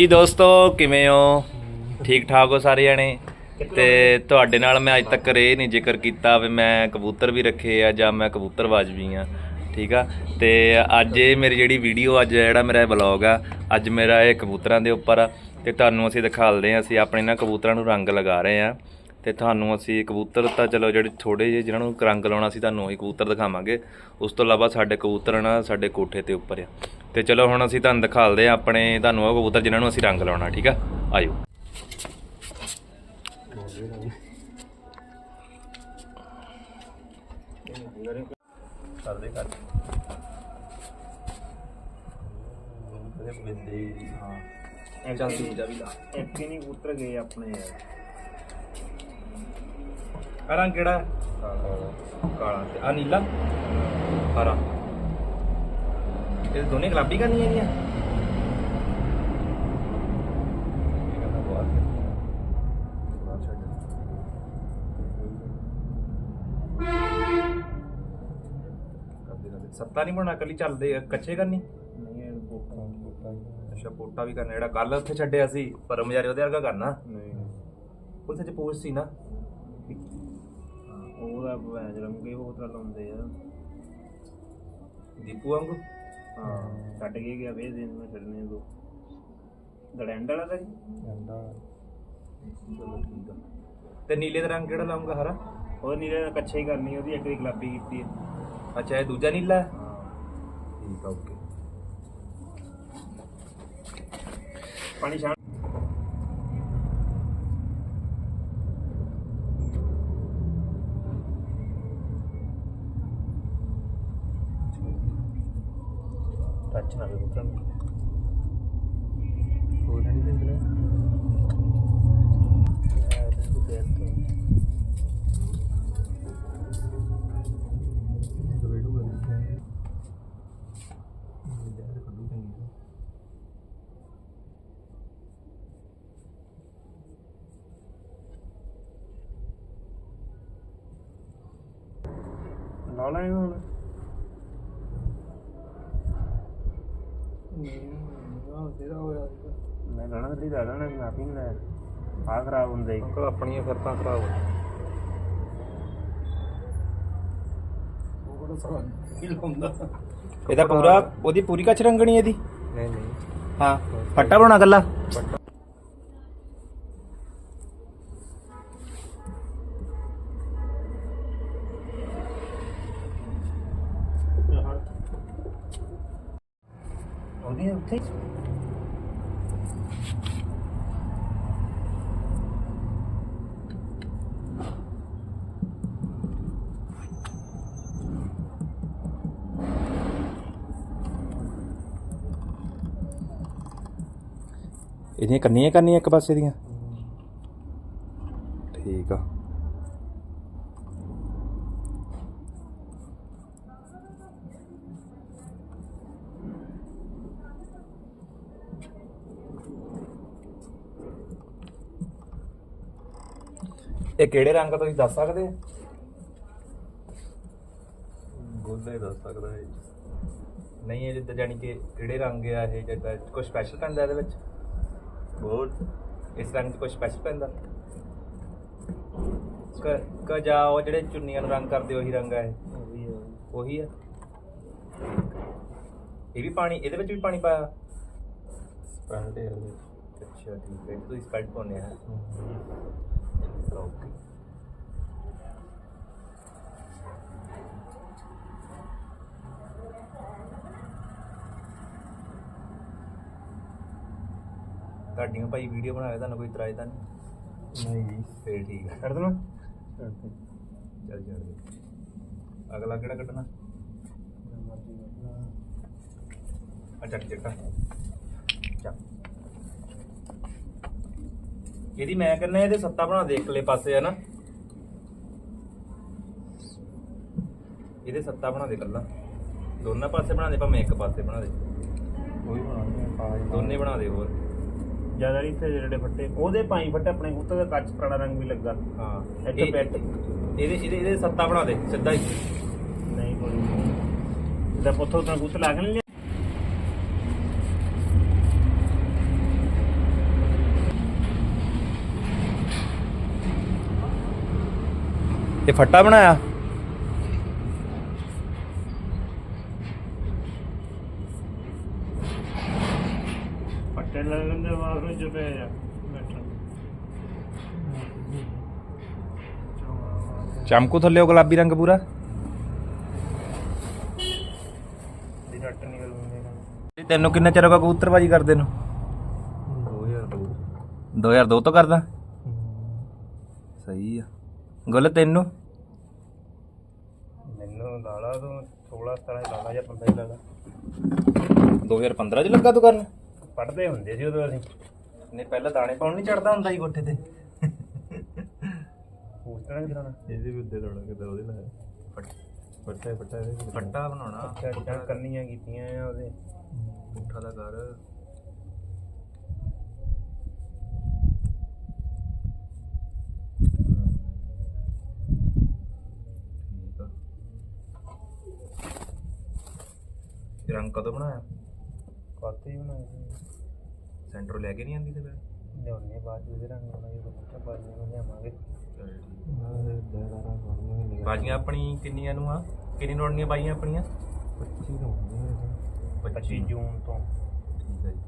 ਹਾਂਜੀ ਦੋਸਤੋ, ਕਿਵੇਂ ਹੋ? ਠੀਕ ਠਾਕ ਹੋ ਸਾਰੇ ਜਣੇ? ਤੇ ਤੁਹਾਡੇ ਨਾਲ ਮੈਂ ਅੱਜ ਤੱਕ ਇਹ ਨਹੀਂ ਜ਼ਿਕਰ ਕੀਤਾ ਵੀ ਮੈਂ ਕਬੂਤਰ ਵੀ ਰੱਖੇ ਆ ਜਾਂ ਮੈਂ ਕਬੂਤਰਬਾਜ਼ ਵੀ ਆ, ਠੀਕ ਆ? ਤੇ ਅੱਜ ਇਹ ਮੇਰੀ ਜਿਹੜੀ ਵੀਡੀਓ, ਅੱਜ ਜਿਹੜਾ ਮੇਰਾ ਵਲੌਗ ਆ, ਅੱਜ ਮੇਰਾ ਇਹ ਕਬੂਤਰਾਂ ਦੇ ਉੱਪਰ ਆ। ਤੇ ਤੁਹਾਨੂੰ ਅਸੀਂ ਦਿਖਾਲਦੇ ਆ ਅਸੀਂ ਆਪਣੇ ਨਾ ਕਬੂਤਰਾਂ ਨੂੰ ਰੰਗ ਲਗਾ ਰਹੇ ਆ ਤੇ ਤੁਹਾਨੂੰ ਅਸੀਂ ਕਬੂਤਰ ਤਾਂ ਚਲੋ ਜਿਹੜੇ ਥੋੜੇ ਜਿਹੇ ਜਿਹਨਾਂ ਨੂੰ ਰੰਗ ਲਾਉਣਾ ਸੀ, ਤੁਹਾਨੂੰ ਉਹੀ ਕਬੂਤਰ ਦਿਖਾਵਾਂਗੇ। ਉਸ ਤੋਂ ਇਲਾਵਾ ਸਾਡੇ ਕਬੂਤਰ ਨਾ ਸਾਡੇ ਕੋਠੇ ਤੇ ਉੱਪਰ ਆ। ਤੇ ਚਲੋ ਹੁਣ ਅਸੀਂ ਤੁਹਾਨੂੰ ਦਿਖਾਲਦੇ ਆ ਆਪਣੇ ਤੁਹਾਨੂੰ ਉਹ ਕਬੂਤਰ ਜਿਨ੍ਹਾਂ ਨੂੰ ਅਸੀਂ ਰੰਗ ਲਾਉਣਾ ਠੀਕ ਆ? ਆਇਓ। ਕਰਦੇ ਕਰ ਹਾਂ? ਚੱਲ ਦੂਜਾ ਵੀ ਲਾ ਇੱਥੇ ਨਹੀਂ ਉਤਰ ਗਏ ਆਪਣੇ ਯਾਰ ਆ ਰੰਗ ਕਿਹੜਾ? ਕਾਲਾ। ਤੇ ਆ ਨੀਲਾ? ਹਰਾ। ਇਹ ਦੋਨੇ ਗੁਲਾਬੀ ਕਰਨੀਆਂ ਇਹਦੀਆਂ ਸੱਤਾ ਨਹੀਂ ਬਣਾ ਕੱਲੀ ਚੱਲਦੇ ਕੱਚੇ ਕਰਨੀ? ਅੱਛਾ ਪੋਟਾ ਵੀ ਕਰਨਾ ਜਿਹੜਾ ਕੱਲ ਉੱਥੇ ਛੱਡਿਆ ਸੀ ਪਰਮ ਯਾਰ ਉਹਦੇ ਵਰਗਾ ਕਰਨਾ? ਨਹੀਂ। ਉਹਦੇ ਚ ਪੋਸਟ ਸੀ ਨਾ? ਉਹਦਾ ਭੈਣ ਰੰਗੇ ਉਹ ਤਰ੍ਹਾਂ ਲਾਉਂਦੇ ਆ। ਦੀਪੂ ਵਾਂਗੂ? ਛੱਡ ਕੇ ਗਿਆ ਵੇ ਦਿਨ ਮੈਂ ਛੱਡਨੇ ਦੋ। ਦੜੈਂਡ ਵਾਲਾ ਤਾਂ ਜੀ। ਚਲੋ ਠੀਕ ਆ। ਤੇ ਨੀਲੇ ਦਾ ਰੰਗ ਕਿਹੜਾ ਲਾਉਂਗਾ ਹਰਾ? ਉਹ ਨੀਲੇ ਦਾ ਕੱਛਾ ਹੀ ਕਰਨੀ ਉਹਦੀ ਇੱਕ ਦੀ ਗੁਲਾਬੀ ਕੀਤੀ ਹੈ ਅੱਛਾ ਇਹ ਦੂਜਾ ਨੀਲਾ? ਹੈ ਹਾਂ। ਠੀਕ ਆ ਓਕੇ। ਪਾਣੀ ਛਾਣ ਟੱਚ ਨਾ ਕਰੋ ਉਤਰਨ ਹੋਰ ਨਹੀਂ ਦਿੰਦੇ ਲਾ ਲੈ ਹੁਣ ਮੈਂ ਲੈਣਾ ਤੇ ਲੈ ਲੈਣਾ ਮੈਂ ਆਪੀ ਨਹੀਂ ਲੈ ਆ ਖਰਾਬ ਹੁੰਦਾ ਹੀ। ਅੰਕਲ ਆਪਣੀਆਂ ਫਿਰਤਾਂ ਖਰਾਬ ਹੋ ਇਹਦਾ ਪੂਰਾ ਉਹਦੀ ਪੂਰੀ ਕੱਚ ਰੰਗਣੀ ਇਹਦੀ? ਨਹੀਂ ਨਹੀਂ। ਹਾਂ ਫੱਟਾ ਬਣਾਉਣਾ ਗੱਲਾ ਉਹਦੀ ਉੱਥੇ ਹੀ ਇਹਦੀਆਂ ਕੰਨੀਆਂ ਕਰਨੀਆਂ ਇੱਕ ਪਾਸੇ ਦੀਆਂ। ਠੀਕ ਆ। ਇਹ ਕਿਹੜੇ ਰੰਗ ਤੁਸੀਂ ਦੱਸ ਸਕਦੇ ਹੋ ਗੋਲਾ ਹੀ ਦੱਸ ਸਕਦਾ ਹੈ ਨਹੀਂ ਇਹ ਜਿੱਦਾਂ ਜਾਨੀ ਕਿ ਕਿਹੜੇ ਰੰਗ ਆ ਇਹ ਜਿੱਦਾਂ ਕੋਈ ਸਪੈਸ਼ਲ ਪੈਂਦਾ ਇਹਦੇ ਵਿੱਚ? ਬੋਲ ਇਸ ਰੰਗ 'ਚ ਕੋਈ ਸਪੈਸ਼ਲ ਪੈਂਦਾ? ਕ ਕ ਜਾ ਉਹ ਜਿਹੜੇ ਚੁੰਨੀਆਂ ਨੂੰ ਰੰਗ ਕਰਦੇ ਉਹੀ ਰੰਗ ਆ ਇਹ? ਉਹੀ ਆ। ਇਹ ਵੀ ਪਾਣੀ ਇਹਦੇ ਵਿੱਚ ਵੀ ਪਾਣੀ ਪਾਇਆ? ਸਪੈਂਡ ਹੈ ਅੱਛਾ ਠੀਕ ਹੈ। ਤੁਸੀਂ ਸਪੈਲਟ ਪਾਉਣੇ ਆ। ਓਕੇ ਤੁਹਾਡੀਆਂ ਭਾਈ ਵੀਡੀਓ ਬਣਾ ਕੇ ਤੁਹਾਨੂੰ ਕੋਈ ਇਤਰਾਜ਼ ਤਾਂ ਨਹੀਂ? ਨਹੀਂ ਜੀ। ਫੇਰ ਠੀਕ ਹੈ ਕਰ ਦੇਣਾ? ਚੱਲ ਚੱਲ ਅਗਲਾ ਕਿਹੜਾ ਕੱਢਣਾ ਅੱਛਾ ਚਿੱਟਾ ਚੱਲ। ਇਹਦੀ ਮੈਂ ਕਹਿੰਦਾ ਇਹਦੇ ਸੱਤਾ ਬਣਾ ਦੇ ਇਕਲੇ ਪਾਸੇ ਹੈ ਨਾ ਇਹਦੇ ਸੱਤਾ ਬਣਾ ਦੇ ਕੱਲਾ ਦੋਨਾਂ ਪਾਸੇ ਬਣਾ ਦੇ ਭਾਵੇਂ ਇੱਕ ਪਾਸੇ ਬਣਾ ਦੇ। ਕੋਈ ਬਣਾਉਂਦੇ ਪਾ ਦੋਨੇ ਬਣਾ ਦੇ ਹੋਰ। ਜ਼ਿਆਦਾ ਨਹੀਂ ਤੇ ਜਿਹੜੇ ਫੱਟੇ। ਉਹਦੇ ਪਾਈ ਫੱਟੇ ਆਪਣੇ ਕੁੱਤੇ ਦਾ ਕੱਚ ਪੁਰਾਣਾ ਰੰਗ ਵੀ ਲੱਗਾ। ਹਾਂ। ਇੱਥੇ ਪੈਟ ਇਹਦੇ ਇਹਦੇ ਇਹਦੇ ਸੱਤਾ ਬਣਾ ਦੇ ਸਿੱਧਾ ਹੀ। ਨਹੀਂ ਕੋਈ ਨਹੀਂ। ਜਿੱਦਾਂ ਪੁੱਥੋਂ ਤਾਂ ਕੁੱਤੇ ਲੱਗ ਨਹੀਂ ਲਿਆ? ਇਹ ਫੱਟਾ ਬਣਾਇਆ? ਨੂੰ ਜਪੇ ਆ ਚਮਕੂ ਥੱਲੇ ਉਹ ਗੁਲਾਬੀ ਰੰਗ ਪੂਰਾ? ਨਿਕਲ ਤੈਨੂੰ ਕਿੰਨਾ ਚਿਰ ਹੋ ਗਿਆ ਕਬੂਤਰਬਾਜੀ ਕਰਦੇ ਨੂੰ? 2002 2002 ਤੋਂ ਕਰਦਾ? ਸਹੀ ਆ। ਗੁੱਲ ਤੈਨੂੰ? ਮੈਨੂੰ ਲਾਲਾ ਤੋਂ 16 17 ਲਾਲਾ ਜਾਂ 15 ਲਾਲਾ। 2015 ਚ ਲੱਗਾ ਤੂੰ ਕਰਨ? ਪੜਦੇ ਹੁੰਦੇ ਸੀ ਉਦੋਂ ਅਸੀਂ। ਨਹੀਂ ਪਹਿਲਾਂ ਦਾਣੇ ਪਾਉਣ ਨਹੀਂ ਚੜਦਾ ਹੁੰਦਾ ਸੀ ਕੋਠੇ ਤੇ। ਪੂਛਣਾ ਕਿਦਾਂ ਇਹਦੇ ਵੀ ਉੱਤੇ ਲਾਉਣਾ ਕਿਤੇ ਉਹਦੇ ਨਾਲ। ਫੱਟਾ ਫੱਟਾ ਇਹਦੇ ਵਿੱਚ। ਫੱਟਾ ਬਣਾਉਣਾ ਅੱਛਾ ਕਰਨੀਆਂ ਕੀਤੀਆਂ ਆ ਉਹਦੇ। ਪੁੱਠਾ ਦਾ ਕਰ ਠੀਕ ਆ। ਇਹ ਰੰਗ ਕਦੋਂ ਬਣਾਇਆ? ਕਾਤੇ ਬਣਾਏ ਸੀ। ਸੈਂਟਰ ਲੈ ਕੇ ਨਹੀਂ ਆਂਦੀ ਤੇ ਫਿਰ? ਲਿਆਉਣੇ ਬਾਅਦ ਉਹਦੇ ਰੰਗ ਬਣਾਏ ਜਦੋਂ ਬੱਚਾ ਬਾਜੀ ਨੂੰ ਲਿਆਵਾਂਗੇ। ਬਾਜੀਆਂ ਆਪਣੀ ਕਿੰਨੀਆਂ ਨੂੰ ਆ? ਕਿੰਨੀ ਨੋੜਨੀਆਂ ਬਾਈਆਂ ਆਪਣੀਆਂ? 25 ਜੂਨ ਤੋਂ। ਠੀਕ ਹੈ ਜੀ।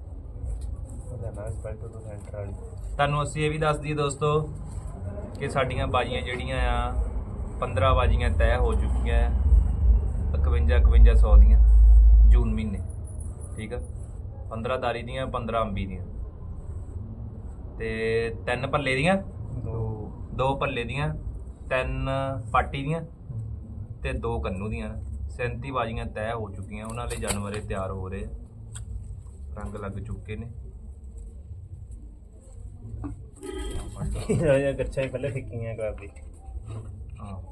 ਤੁਹਾਨੂੰ ਅਸੀਂ ਇਹ ਵੀ ਦੱਸ ਦਈਏ ਦੋਸਤੋ ਕਿ ਸਾਡੀਆਂ ਬਾਜੀਆਂ ਜਿਹੜੀਆਂ ਆ 15 ਬਾਜੀਆਂ ਤੈਅ ਹੋ ਚੁੱਕੀਆਂ ਆ 51 5100 ਦੀਆਂ ਜੂਨ ਮਹੀਨੇ। ਠੀਕ ਆ? 15 ਤਾਰੀ ਦੀਆਂ 15 ਅੰਬੀ ਦੀਆਂ। ਤੇ ਤਿੰਨ ਪੱਲੇ ਦੀਆਂ ਦੋ। ਦੋ ਪੱਲੇ ਦੀਆਂ ਤਿੰਨ ਪਾਟੀ ਦੀਆਂ ਤੇ ਦੋ ਕੰਨੂ ਦੀਆਂ। 37 ਬਾਜੀਆਂ ਤੈਅ ਹੋ ਚੁੱਕੀਆਂ ਉਹਨਾਂ ਲਈ ਜਾਨਵਰੇ ਤਿਆਰ ਹੋ ਰਹੇ। ਰੰਗ ਲੱਗ ਚੁੱਕੇ ਨੇ। ਇਹ ਗੱਛਾ ਹੀ ਪਹਿਲੇ ਫਿੱਕੀਆਂ ਕਰਦੀ। ਹਾਂ।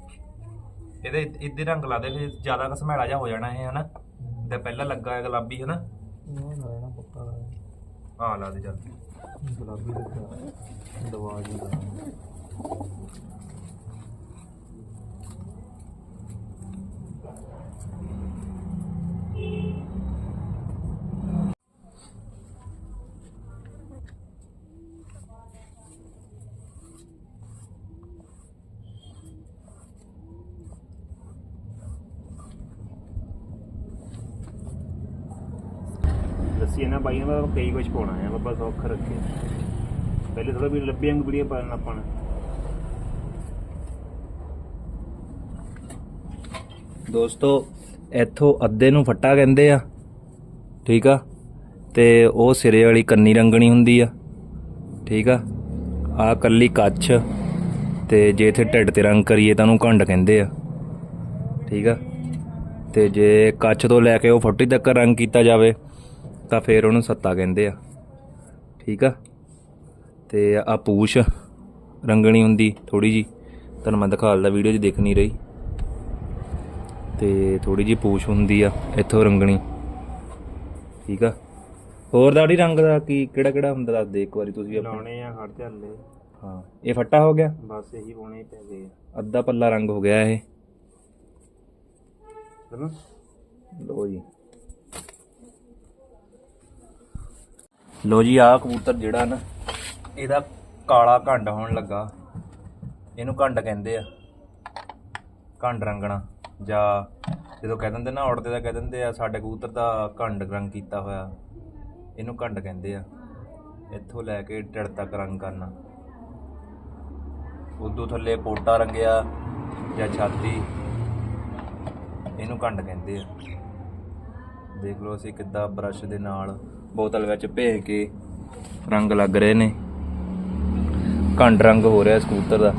ਇਹਦੇ ਇੱਦੇ ਰੰਗ ਲਾ ਦੇ ਫਿਰ ਜ਼ਿਆਦਾ ਘਸਮੈਲਾ ਜਾ ਹੋ ਜਾਣਾ ਇਹ ਹਨਾ? ਤੇ ਪਹਿਲਾਂ ਲੱਗਾ ਹੈ ਗੁਲਾਬੀ ਹਨਾ? ਆ ਲਾ ਦੇ ਚੱਲ। ਗੁਲਾਬੀ ਦਾ ਦਵਾ ਜੀ ਲੱਸੀ ਇਹਨਾਂ ਬਾਈਆਂ ਦਾ ਕਈ ਕੁਝ ਪਾਉਣਾ ਹੈ ਬਾਬਾ ਸੌਖ ਰੱਖੇ ਪਹਿਲੇ ਥੋੜਾ ਵੀ ਲੱਭੀਆਂ ਗੁਬੜੀਆਂ ਪਾਣਾ ਆਪਾਂ ਦੋਸਤੋ, ਇੱਥੋਂ ਅੱਧੇ ਨੂੰ ਫੱਟਾ ਕਹਿੰਦੇ ਆ, ਠੀਕ ਆ? ਤੇ ਉਹ ਸਿਰੇ ਵਾਲੀ ਕੰਨੀ ਰੰਗਣੀ ਹੁੰਦੀ ਆ, ਠੀਕ ਆ? ਆ ਕੱਲੀ ਕੱਛ, ਤੇ ਜੇ ਇੱਥੇ ਢਿੱਡ ਤੇ ਰੰਗ ਕਰੀਏ ਤਾਂ ਉਹਨੂੰ ਘੰਡ ਕਹਿੰਦੇ ਆ, ਠੀਕ ਆ? ਤੇ ਜੇ ਕੱਛ ਤੋਂ ਲੈ ਕੇ ਉਹ ਫੱਟੀ ਤੱਕ ਰੰਗ ਕੀਤਾ ਜਾਵੇ ਤਾਂ ਫਿਰ ਉਹਨੂੰ ਸੱਤਾ ਕਹਿੰਦੇ ਆ। ਠੀਕ ਆ? ਤੇ ਆ ਪੂਛ ਰੰਗਣੀ ਹੁੰਦੀ ਥੋੜੀ ਜੀ ਤੁਹਾਨੂੰ ਮੈਂ ਦਿਖਾਲਦਾ ਵੀਡੀਓ 'ਚ ਦਿਖ ਨਹੀਂ ਰਹੀ। ਤੇ ਥੋੜੀ ਜੀ ਪੂਛ ਹੁੰਦੀ ਆ ਇੱਥੋਂ ਰੰਗਣੀ। ਠੀਕ ਆ? ਹੋਰ ਦਾੜੀ ਰੰਗ ਦਾ ਕੀ ਕਿਹੜਾ ਕਿਹੜਾ ਹੁੰਦਾ ਦੱਸ ਦੇ ਇੱਕ ਵਾਰੀ ਤੁਸੀਂ ਆਪਣਾ। ਲਾਉਣੇ ਆ ਖੜ ਚੱਲੇ ਹਾਂ ਇਹ ਫੱਟਾ ਹੋ ਗਿਆ? ਬਸ ਇਹੀ ਪਾਉਣੇ ਪੈ ਗਏ ਅੱਧਾ ਪੱਲਾ ਰੰਗ ਹੋ ਗਿਆ ਇਹ। ਲੋ ਜੀ। ਲੋ ਜੀ, ਆਹ ਕਬੂਤਰ ਜਿਹੜਾ ਨਾ, ਇਹਦਾ ਕਾਲਾ ਘੰਡ ਹੋਣ ਲੱਗਾ। ਇਹਨੂੰ ਘੰਡ ਕਹਿੰਦੇ ਆ। ਘੰਡ ਰੰਗਣਾ। ਜਾਂ ਜਦੋਂ ਕਹਿ ਦਿੰਦੇ ਨਾ ਉੜਦੇ ਦਾ ਕਹਿ ਦਿੰਦੇ ਆ, ਸਾਡੇ ਕਬੂਤਰ ਦਾ ਘੰਡ ਰੰਗ ਕੀਤਾ ਹੋਇਆ। ਇਹਨੂੰ ਘੰਡ ਕਹਿੰਦੇ ਆ। ਇੱਥੋਂ ਲੈ ਕੇ ਢਿੜ ਤੱਕ ਰੰਗ ਕਰਨਾ। ਉਦੋਂ ਥੱਲੇ ਪੋਟਾ ਰੰਗਿਆ ਜਾਂ ਛਾਤੀ। ਇਹਨੂੰ ਘੰਡ ਕਹਿੰਦੇ ਆ। ਦੇਖ ਲਓ ਅਸੀਂ ਕਿੱਦਾਂ ਬਰਸ਼ ਦੇ ਨਾਲ ਬੋਤਲ ਵਿੱਚ ਭੇਜ ਕੇ ਰੰਗ ਲੱਗ ਰਹੇ ਨੇ। ਘੰਡ ਰੰਗ ਹੋ ਰਿਹਾ ਸਕੂਟਰ ਦਾ।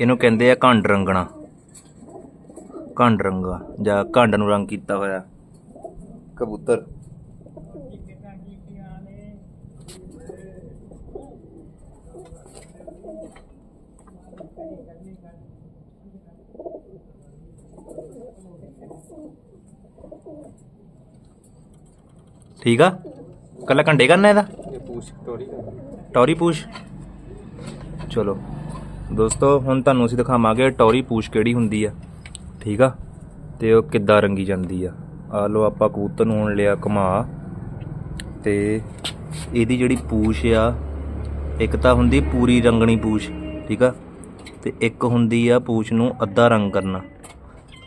ਇਹਨੂੰ ਕਹਿੰਦੇ ਆ ਘੰਡ ਰੰਗਣਾ। ਘੰਡ ਰੰਗਾ ਜਾਂ ਘੰਡ ਨੂੰ ਰੰਗ ਕੀਤਾ ਹੋਇਆ। ਕਬੂਤਰ। ਠੀਕ ਆ? ਕੱਲਾ ਘੰਡੇ ਕਰਨਾ ਇਹਦਾ? ਇਹ ਪੂਛ ਟੋਰੀ ਟੌਰੀ ਪੂਛ? ਚਲੋ ਦੋਸਤੋ ਹੁਣ ਤੁਹਾਨੂੰ ਅਸੀਂ ਦਿਖਾਵਾਂਗੇ ਟੌਰੀ ਪੂਛ ਕਿਹੜੀ ਹੁੰਦੀ ਆ। ਠੀਕ ਆ? ਤੇ ਉਹ ਕਿੱਦਾਂ ਰੰਗੀ ਜਾਂਦੀ ਆ। ਆ ਲੋ ਆਪਾਂ ਕਬੂਤਰ ਨੂੰ ਹੁਣ ਲਿਆ ਘੁਮਾ। ਤੇ ਇਹਦੀ ਜਿਹੜੀ ਪੂਛ ਆ ਇੱਕ ਤਾਂ ਹੁੰਦੀ ਪੂਰੀ ਰੰਗਣੀ ਪੂਛ ਠੀਕ ਆ? ਤੇ ਇੱਕ ਹੁੰਦੀ ਆ ਪੂਛ ਨੂੰ ਅੱਧਾ ਰੰਗ ਕਰਨਾ।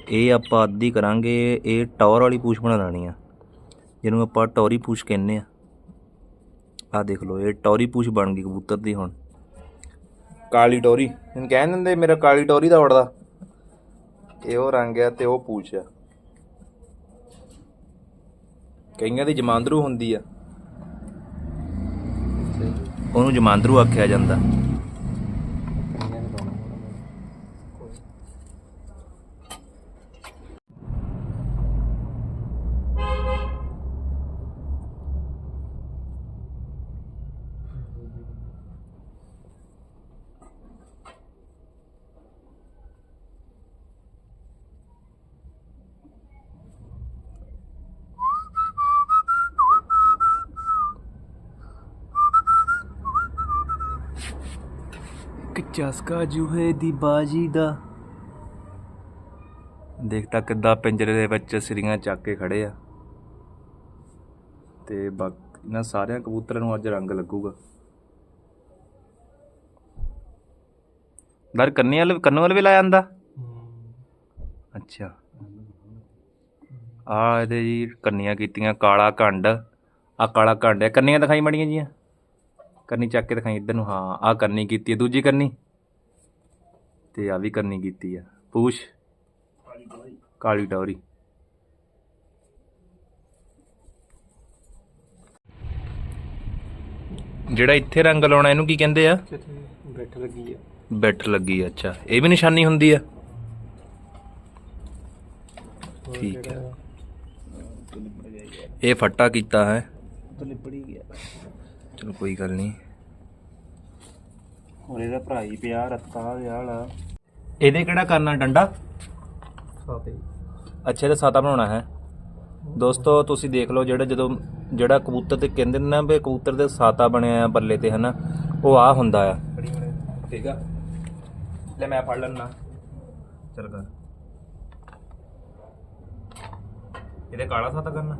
ਇਹ ਆਪਾਂ ਅੱਧੀ ਕਰਾਂਗੇ, ਇਹ ਟੌਰ ਵਾਲੀ ਪੂਛ ਬਣਾ ਲੈਣੀ ਆ, ਜਿਹਨੂੰ ਆਪਾਂ ਟੌਰੀ ਪੂਛ ਕਹਿੰਦੇ ਆ। ਆ ਦੇਖ ਲਓ, ਇਹ ਟੌਰੀ ਪੂਛ ਬਣ ਗਈ ਕਬੂਤਰ ਦੀ ਹੁਣ। ਕਾਲੀ ਟੌਰੀ, ਇਹਨੂੰ ਕਹਿ ਦਿੰਦੇ ਮੇਰਾ ਕਾਲੀ ਟੌਰੀ ਦਾ ਉੜਦਾ। ਇਹ ਉਹ ਰੰਗ ਆ ਤੇ ਉਹ ਪੂਛ ਆ। ਕਈਆਂ ਦੀ ਜਮਾਂਦਰੂ ਹੁੰਦੀ ਆ। ਉਹਨੂੰ ਜਮਾਂਦਰੂ ਆਖਿਆ ਜਾਂਦਾ ਇੱਕ ਚਸਕਾ ਜੂਹੇ ਦੀ ਬਾਜੀ ਦਾ। ਦੇਖਦਾ ਕਿੱਦਾਂ ਪਿੰਜਰੇ ਦੇ ਵਿੱਚ ਸਰੀਆਂ ਚੱਕ ਕੇ ਖੜੇ ਆ। ਤੇ ਬਾਕੀ, ਇਹਨਾਂ ਸਾਰਿਆਂ ਕਬੂਤਰਾਂ ਨੂੰ ਅੱਜ ਰੰਗ ਲੱਗੂਗਾ। ਦਰ ਕੰਨੇ ਵਾਲੇ, ਕੰਨ ਵਾਲੇ ਵੀ ਲਾਇਆ ਜਾਂਦਾ? ਅੱਛਾ। ਆ ਇਹਦੇ ਜੀ ਕੰਨੀਆਂ ਕੀਤੀਆਂ ਕਾਲਾ ਘੰਡ ਆ ਕਾਲਾ ਘੰਡ ਹੈ, ਕੰਨੀਆਂ ਦਿਖਾਈ ਮੜੀਆਂ ਜੀਆਂ। ਕੰਨੀ ਚੱਕ ਕੇ ਦਿਖਾਈ ਇੱਧਰ ਨੂੰ, ਹਾਂ ਆ ਕੰਨੀ ਕੀਤੀ ਹੈ, ਦੂਜੀ ਕੰਨੀ। ਤੇ ਆ ਵੀ ਕਰਨੀ ਕੀਤੀ ਆ। ਪੂਛ। ਕਾਲੀ ਟੌਰੀ ਜਿਹੜਾ ਇੱਥੇ ਰੰਗ ਲਾਉਣਾ ਇਹਨੂੰ ਕੀ ਕਹਿੰਦੇ ਆ? ਬੈਠ ਲੱਗੀ ਆ। ਬੈਠ ਲੱਗੀ ਆ ਅੱਛਾ। ਇਹ ਵੀ ਨਿਸ਼ਾਨੀ ਹੁੰਦੀ ਆ? ਠੀਕ ਹੈ ਇਹ ਫੱਟਾ ਕੀਤਾ ਹੈ। ਤਾਂ ਲਿਪੜੀ ਗਿਆ। ਚਲੋ ਕੋਈ ਗੱਲ ਨਹੀਂ। ਹੋਰ ਇਹਦਾ ਭਰਾ ਹੀ ਪਿਆ ਰੱਤਾ ਵਿਆਹ ਵਾਲਾ। ਇਹਦੇ ਕਿਹੜਾ ਕਰਨਾ ਡੰਡਾ? ਸਾਤੇ। ਅੱਛਾ ਇਹਦਾ ਸਾਤਾ ਬਣਾਉਣਾ ਹੈ। ਦੋਸਤੋ ਤੁਸੀਂ ਦੇਖ ਲਓ ਜਿਹੜਾ ਜਦੋਂ ਜਿਹੜਾ ਕਬੂਤਰ ਤੇ ਕਹਿੰਦੇ ਨੇ ਨਾ ਵੀ ਕਬੂਤਰ ਦੇ ਸਾਤਾ ਬਣਿਆ ਆ ਬੱਲੇ ਤੇ ਹਨਾ? ਉਹ ਆ ਹੁੰਦਾ ਆ। ਠੀਕ ਆ। ਲੈ ਮੈਂ ਫੜ ਲੈਣਾ ਚਲ ਕਰ। ਇਹਦੇ ਕਾਲਾ ਸਾਤਾ ਕਰਨਾ?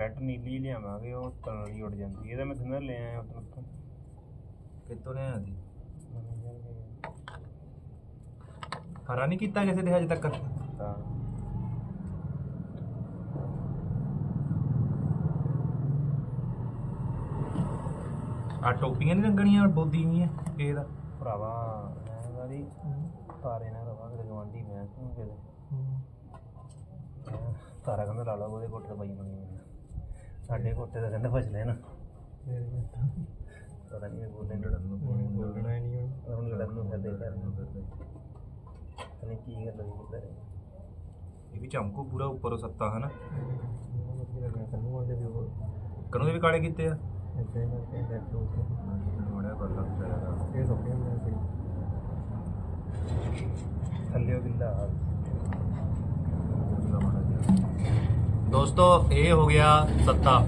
ਪੈਟ ਨੀਲੀ ਲਿਆਵਾਂਗੇ ਉਹ ਤਲੀ ਉੱਡ ਜਾਂਦੀ ਇਹਦਾ ਮੈਂ ਥੰਨਰ ਲੈ ਆਇਆ ਉਤੋਂ ਉੱਤੋਂ ਕਿੱਥੋਂ ਨੇ ਆਦੀ? ਹਰਾ ਨਹੀਂ ਕੀਤਾ ਕਿਸੇ ਦੇ ਹਜੇ ਤੱਕ? ਤਾਂ। ਆ ਟੋਪੀਆਂ ਨਹੀਂ ਰੰਗਣੀਆਂ ਬੋਦੀ ਨਹੀਂ ਹੈ ਕਿਸੇ ਦਾ? ਭਰਾਵਾ ਮੈਂ ਵਾਰੀ ਤਾਰੇ ਨਾਲ ਰਵਾ ਕੇ ਗਵਾਂਢੀ ਮੈਂ ਤੂੰ ਕਿਤੇ? ਤਾਰਾ ਕਹਿੰਦਾ ਲਾ ਲਾ ਉਹਦੇ ਕੋਠੇ ਪਾਈ ਬਣੀ। ਸਾਡੇ ਕੋਠੇ ਦਾ ਕਹਿੰਦਾ ਫਸ ਲੈਣਾ ਪਤਾ ਨਹੀਂ ਇਹ ਬੋਲੇ ਲੜਨ ਨੂੰ ਬੋਲਣਾ ਹੀ ਨਹੀਂ ਹੁਣ। ਹੁਣ ਲੜਨ ਨੂੰ ਫਿਰਦੇ ਕਰਨ ਨੂੰ ਫਿਰਦੇ ਪਤਾ ਨਹੀਂ ਕੀ ਗੱਲ ਹੋਈ ਕਿੱਧਰ ਇਹ ਵੀ ਚਮਕੂ ਪੂਰਾ ਉੱਪਰੋਂ ਸੱਤਾ ਹਨਾ? ਲੱਗਿਆ ਕੰਨੂ ਦੇ ਵੀ ਕਾਲੇ ਕੀਤੇ ਆ? ਬੜਾ ਕਰਦਾ ਵਿਚਾਰਾ ਇਹ ਸਭ ਹੁੰਦਾ ਸੀ ਥੱਲੇ ਉਹ ਗਿੱਲਾ ਦੋਸਤੋ ਇਹ ਹੋ ਗਿਆ ਸੱਤਾ।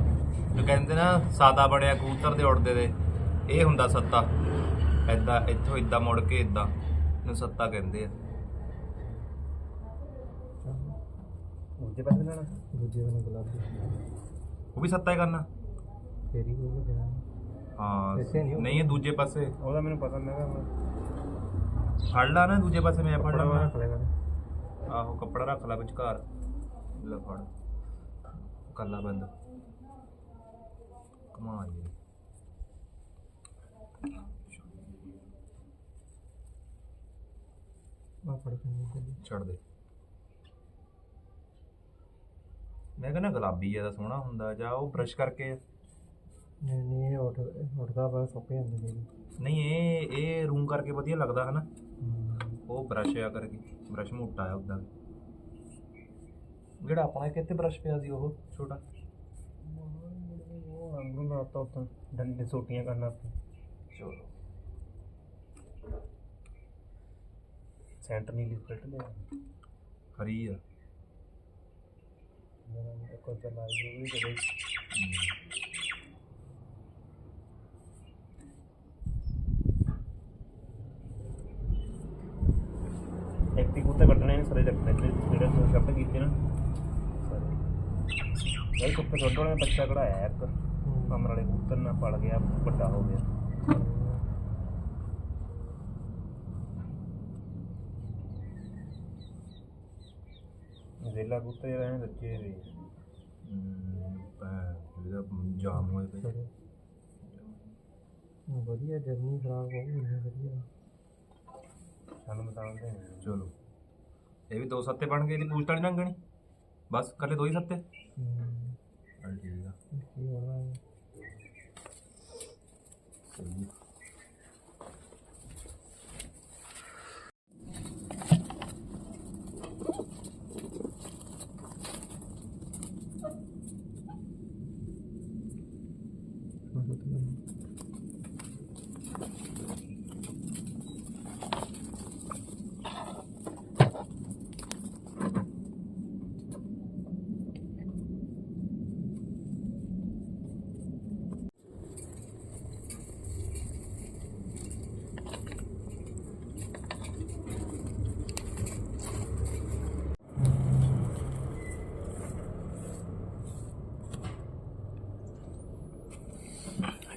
ਜੋ ਕਹਿੰਦੇ ਨਾ ਸਾਦਾ ਬਣਿਆ ਕਬੂਤਰ ਦੇ ਉੜਦੇ ਦੇ ਇਹ ਹੁੰਦਾ ਸੱਤਾ। ਐਦਾਂ ਇੱਥੋਂ ਇਦਾਂ ਮੁੜ ਕੇ ਇਦਾਂ ਨੂੰ ਸੱਤਾ ਕਹਿੰਦੇ ਆ। ਦੂਜੇ ਪਾਸੇ ਲੈਣਾ। ਦੂਜੇ ਬੰਨੇ ਗੁਲਾਬੀ ਉਹ ਵੀ ਸੱਤਾ ਹੀ ਕਰਨਾ। ਫੇਰੀ ਕੋਈ ਦੇਣਾ ਹਾਂ ਇੱਥੇ ਨਹੀਂ। ਨਹੀਂ ਇਹ ਦੂਜੇ ਪਾਸੇ। ਉਹਦਾ ਮੈਨੂੰ ਪਤਾ ਮੈਂ ਕਿਹਾ ਫੜ ਲਾ ਨਾ ਦੂਜੇ ਪਾਸੇ ਮੈਂ ਫੜ ਕੱਪੜਾ ਲਾ ਰੱਖ ਲਿਆ ਕਰ ਆਹੋ ਕੱਪੜਾ ਰੱਖ ਲੈ ਵਿਚਕਾਰ। ਲੈ ਫੜ। ਕਰ ਲਾ ਬੰਦ। ਕਮਾ ਜੀ ਆ ਫੜ ਕੇ ਨਹੀਂ ਛੱਡ ਦੇ। ਮੈਂ ਕਹਿੰਦਾ ਗੁਲਾਬੀ ਜ਼ਿਆਦਾ ਸੋਹਣਾ ਹੁੰਦਾ ਜਾਂ ਉਹ ਬ੍ਰਸ਼ ਕਰਕੇ ਨਹੀਂ ਨਹੀਂ ਇਹ ਉੱਠ ਉੱਠਦਾ ਬਸ ਸੁੱਕ ਜਾਂਦੇ ਨੇ ਨਹੀਂ ਇਹ ਇਹ ਰੂਮ ਕਰਕੇ ਵਧੀਆ ਲੱਗਦਾ ਹਨਾ। ਉਹ ਬ੍ਰਸ਼ ਆ ਕਰਕੇ। ਬ੍ਰਸ਼ ਮੋਟਾ ਆ ਉਦਾਂ ਜਿਹੜਾ ਆਪਣਾ ਕਿੱਥੇ ਬ੍ਰਸ਼ ਪਿਆ ਸੀ ਉਹ ਛੋਟਾ। ਉਹ ਅੰਗੂ ਲਾਤਾ ਉੱਤਾਂ ਡੰਡੇ ਸੋਟੀਆਂ ਕਰਨਾ ਚਲੋ। ਸੈਂਟਰ ਨੀਲੀ ਸਪਰੈਟ ਲਿਆ। ਹਰੀ ਆ। ਮੇਰਾ ਇੱਕ ਉੱਧਰ ਲਾਈ ਹੋਈ ਕਦੇ ਐ ਸਾਰੇ ਰੱਖਣੇ ਤੇ ਜਿਹੜੇ ਸ਼ਬਦ ਕੀਤੇ ਨਾ ਸਾਰੇ ਇਹ ਕੁੱਤੇ ਛੋਟੇ ਵਾਲੇ ਬੱਚਾ ਕਢਾਇਆ ਇੱਕ। ਕਮਰ ਵਾਲੇ ਕਬੂਤਰ ਨਾਲ ਪਲ ਗਿਆ ਵੱਡਾ ਹੋ ਗਿਆ। ਜ਼ੇਲਾ ਕੁੱਤੇ ਜਿਹੜੇ ਬੱਚੇ ਵੀ ਜਿਹੜਾ ਜਾਮ ਹੋਏ ਪਏ ਵਧੀਆ ਜਰਨੀ ਖਰਾਬ ਹੋ ਗਈ ਹੈ ਵਧੀਆ। ਸਾਨੂੰ ਬਤਾਉਂਦੇ ਨੇ। ਚਲੋ। ਇਹ ਵੀ ਦੋ ਸੱਤੇ ਬਣ ਗਏ ਇਹਦੀ ਪੂਛ ਤਾਂ ਨਹੀਂ ਲੰਘਣੀ। ਬਸ ਕੱਲੇ ਦੋ ਹੀ ਸੱਤੇ। ਹੂੰ ਹਾਂ ਠੀਕ ਆ ਕੀ ਹੋਣਾ ਹੈ ਸਹੀ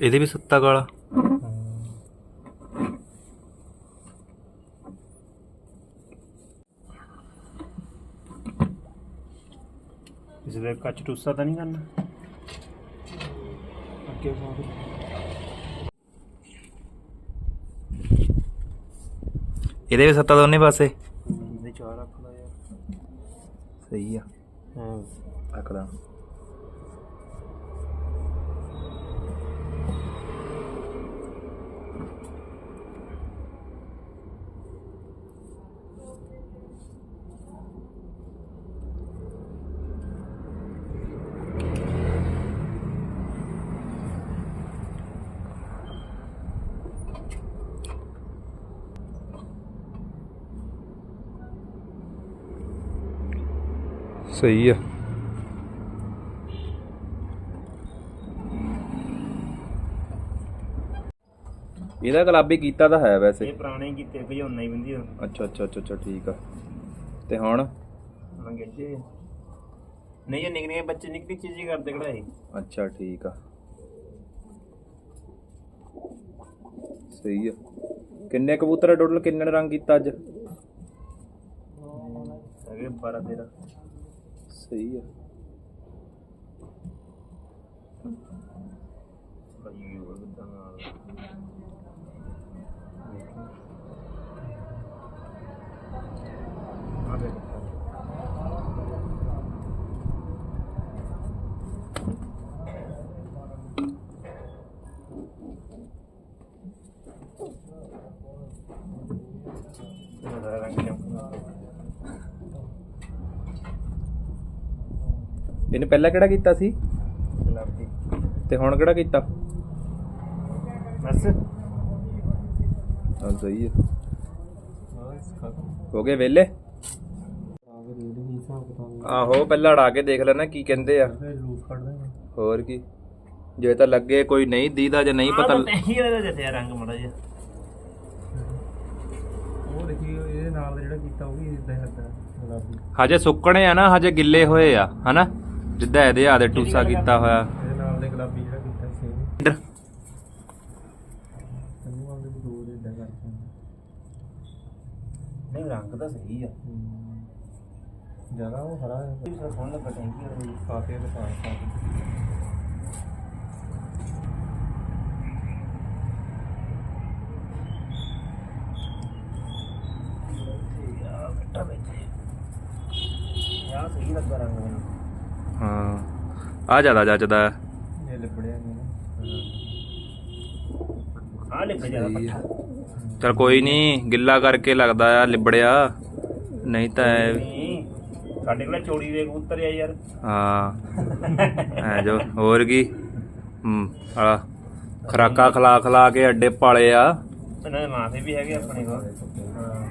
ਇਹਦੇ ਵੀ ਸੱਤਾ ਗਾਲਾ। ਇਸ ਦੇ ਕੱਚ ਟੁੱਸਾ ਤਾਂ ਨਹੀਂ ਕਰਨਾ? ਅੱਗੇ ਬਾਅਦ ਇਹਦੇ ਵੀ ਸੱਤਾ ਦੋਨੇ ਪਾਸੇ? ਇਹਦੇ ਚਾਰ ਰੱਖ ਲਾ ਯਾਰ। ਸਹੀ ਆ। ਹਾਂ। ਰੱਖਦਾ ਸਹੀ ਆ। ਇਹਦਾ ਗੁਲਾਬੀ ਕੀਤਾ ਤਾਂ ਹੈ ਵੈਸੇ। ਇਹ ਪੁਰਾਣੇ ਕੀਤੇ ਭਜਾਉਣਾ ਹੀ ਬੰਦੀ ਅੱਛਾ ਅੱਛਾ ਅੱਛਾ ਅੱਛਾ ਠੀਕ ਆ। ਤੇ ਹੁਣ? ਨਹੀਂ ਇਹ ਨਿੱਕੇ ਨਿੱਕੇ ਬੱਚੇ ਨਿੱਕੀ ਨਿੱਕੀ ਚੀਜ਼ੀ ਕਰਦੇ ਕਢਾਈ ਅੱਛਾ ਠੀਕ ਆ। ਸਹੀ ਆ। ਕਿੰਨੇ ਕਬੂਤਰ ਟੋਟਲ ਕਿੰਨੇ ਨੇ ਰੰਗ ਕੀਤਾ ਅੱਜ? ਹੈਗੇ 12 13 ਸਹੀ ਆ ਭਾਈ ਉਹ ਕਿਦਾਂ ਨਾਲ ਆ ਦੇ ਇਹਦਾ ਰੰਗ ਚਮਕਦਾ ਇਹਨੇ ਪਹਿਲਾਂ ਕਿਹੜਾ ਕੀਤਾ ਸੀ? ਗੁਲਾਬੀ ਤੇ ਹੁਣ ਕਿਹੜਾ ਕੀਤਾ? ਬਸ। ਹਾਂ ਸਹੀ ਹੋ। ਗਏ ਹੀ ਹਿਸਾਬ ਕਿਤਾਬ ਆਹੋ ਪਹਿਲਾਂ ਅੜਾ ਕੇ ਦੇਖ ਲੈਣਾ ਕੀ ਕਹਿੰਦੇ ਆ। ਹੋਰ ਕੀ? ਜੇ ਤਾਂ ਲੱਗੇ ਕੋਈ ਨਹੀਂ ਦੀਦਾ ਜੇ ਨਹੀਂ ਪਤਾ ਨਹੀਂ ਇਹਦਾ ਜਿਹਾ ਰੰਗ ਮੜਾ ਜਿਹਾ। ਉਹ ਦੇਖੀ ਇਹਦੇ ਨਾਲ ਜਿਹੜਾ ਕੀਤਾ ਉਹ ਵੀ ਇਦਾਂ ਹੀ ਲੱਗਾ ਗੁਲਾਬੀ ਹਜੇ ਸੁੱਕਣੇ ਆ ਨਾ ਹਜੇ ਗਿੱਲੇ ਹੋਏ ਆ ਹਨਾ? ਜਿੱਦਾਂ ਇਹਦੇ ਆ ਦੇ ਟੂਸਾ ਕੀਤਾ ਹੋਇਆ। ਇਹਦੇ ਨਾਲ ਦੇ ਗੁਲਾਬੀ ਜਿਹੜਾ ਕੀਤਾ ਸੇਮ ਇੱਧਰ। ਤੈਨੂੰ ਆਉਂਦੇ ਵੀ ਦੋ ਦੇ ਇਦਾਂ ਕਰਕੇ। ਨਹੀਂ ਰੰਗ ਤਾਂ ਸਹੀ ਆ। ਜ਼ਿਆਦਾ ਉਹ ਹਰਾ ਹੈ। ਇਹ ਸਰ ਫੋਨ ਲੱਗਾ ਟੈਂਕੀ ਵਾਲਾ ਕਾਫੀ ਦੇ ਪਾਸ ਕਾਫੀ ਆ ਬੈਠਾ ਬੈਠੇ ਯਾ ਸਹੀ ਲੱਗਾ ਰੰਗ ਮੈਨੂੰ ਹਾਂ। ਆ ਜ਼ਿਆਦਾ ਜੱਜਦਾ। ਹੈ। ਇਹ ਆ। ਜ਼ਿਆਦਾ। ਪੱਠਾ। ਚਲ ਕੋਈ ਨਹੀਂ ਗਿੱਲਾ ਕਰਕੇ ਲੱਗਦਾ ਆ ਲਿਬੜਿਆ। ਨਹੀਂ ਤਾਂ ਨਹੀਂ ਸਾਡੇ ਕੋਲ ਚੋੜੀ ਦੇ ਕਬੂਤਰ ਆ ਯਾਰ। ਹਾਂ। ਐ ਜੋ ਹੋਰ ਕੀ? ਹੂੰ ਆ ਖਰਾਕਾ ਖਲਾ ਖਲਾ ਕੇ ਅੱਡੇ ਪਾਲੇ ਆ। ਇਹਨਾਂ ਦੇ ਮਾਫੇ ਵੀ ਹੈਗੇ ਆਪਣੇ ਕੋਲ। ਹਾਂ।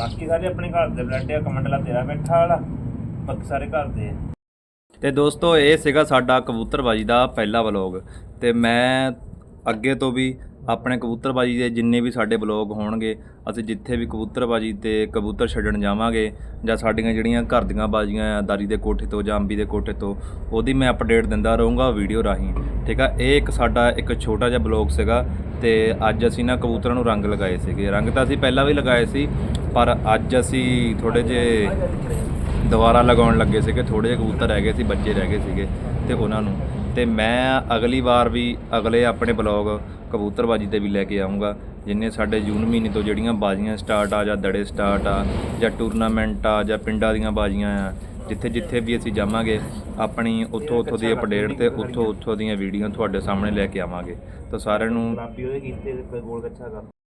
ਬਾਕੀ ਸਾਰੇ ਆਪਣੇ ਘਰ ਦੇ ਬਲੱਡ ਆ, ਕਮੰਡਲਾ ਤੇਰਾ ਬੈਠਾ ਵਾਲਾ, ਬਾਕੀ ਸਾਰੇ ਘਰ ਦੇ ਆ। ਤੇ ਦੋਸਤੋ, ਇਹ ਸੀਗਾ ਸਾਡਾ ਕਬੂਤਰਬਾਜੀ ਦਾ ਪਹਿਲਾ ਵਲੌਗ ਤੇ ਮੈਂ ਅੱਗੇ ਤੋਂ ਵੀ ਆਪਣੇ ਕਬੂਤਰਬਾਜੀ ਦੇ ਜਿੰਨੇ ਵੀ ਸਾਡੇ ਬਲੌਗ ਹੋਣਗੇ, ਅਸੀਂ ਜਿੱਥੇ ਵੀ ਕਬੂਤਰਬਾਜੀ ਤੇ ਕਬੂਤਰ ਛੱਡਣ ਜਾਵਾਂਗੇ ਜਾਂ ਸਾਡੀਆਂ ਜਿਹੜੀਆਂ ਘਰ ਦੀਆਂ ਬਾਜੀਆਂ ਆ, ਦਾਰੀ ਦੇ ਕੋਠੇ ਤੋਂ ਜਾਂ ਅੰਬੀ ਦੇ ਕੋਠੇ ਤੋਂ, ਉਹਦੀ ਮੈਂ ਅਪਡੇਟ ਦਿੰਦਾ ਰਹੂੰਗਾ ਵੀਡੀਓ ਰਾਹੀਂ। ਠੀਕ ਆ, ਇਹ ਇੱਕ ਸਾਡਾ ਇੱਕ ਛੋਟਾ ਜਿਹਾ ਬਲੌਗ ਸੀਗਾ ਤੇ ਅੱਜ ਅਸੀਂ ਨਾ ਕਬੂਤਰਾਂ ਨੂੰ ਰੰਗ ਲਗਾਏ ਸੀਗੇ। ਰੰਗ ਤਾਂ ਅਸੀਂ ਪਹਿਲਾਂ ਵੀ ਲਗਾਏ ਸੀ ਪਰ ਅੱਜ ਅਸੀਂ ਥੋੜੇ ਜਿਹੇ ਦੁਬਾਰਾ ਲਗਾਉਣ ਲੱਗੇ ਸੀਗੇ ਥੋੜੇ ਜਿਹੇ ਕਬੂਤਰ ਰਹਿ ਗਏ ਸੀ, ਬੱਚੇ ਰਹਿ ਗਏ ਸੀਗੇ ਤੇ ਉਹਨਾਂ ਨੂੰ। ਤੇ ਮੈਂ ਅਗਲੀ ਵਾਰ ਵੀ ਅਗਲੇ ਆਪਣੇ ਬਲੌਗ ਕਬੂਤਰਬਾਜੀ ਤੇ ਵੀ ਲੈ ਕੇ ਆਉਂਗਾ ਜਿੰਨੇ ਸਾਡੇ ਜੂਨ ਮਹੀਨੇ ਤੋਂ ਜਿਹੜੀਆਂ ਬਾਜ਼ੀਆਂ ਸਟਾਰਟ ਆ ਜਾਂ ਦੜੇ ਸਟਾਰਟ ਆ ਜਾਂ ਟੂਰਨਾਮੈਂਟ ਆ ਜਾਂ ਪਿੰਡਾਂ ਦੀਆਂ ਬਾਜ਼ੀਆਂ ਆ, ਜਿੱਥੇ ਜਿੱਥੇ ਵੀ ਅਸੀਂ ਜਾਵਾਂਗੇ, ਆਪਣੀ ਉੱਥੋਂ ਉੱਥੋਂ ਦੀ ਅਪਡੇਟ ਤੇ ਉੱਥੋਂ ਉੱਥੋਂ ਦੀਆਂ ਵੀਡੀਓ ਤੁਹਾਡੇ ਸਾਹਮਣੇ ਲੈ ਕੇ ਆਵਾਂਗੇ। ਤਾਂ ਸਾਰਿਆਂ ਨੂੰ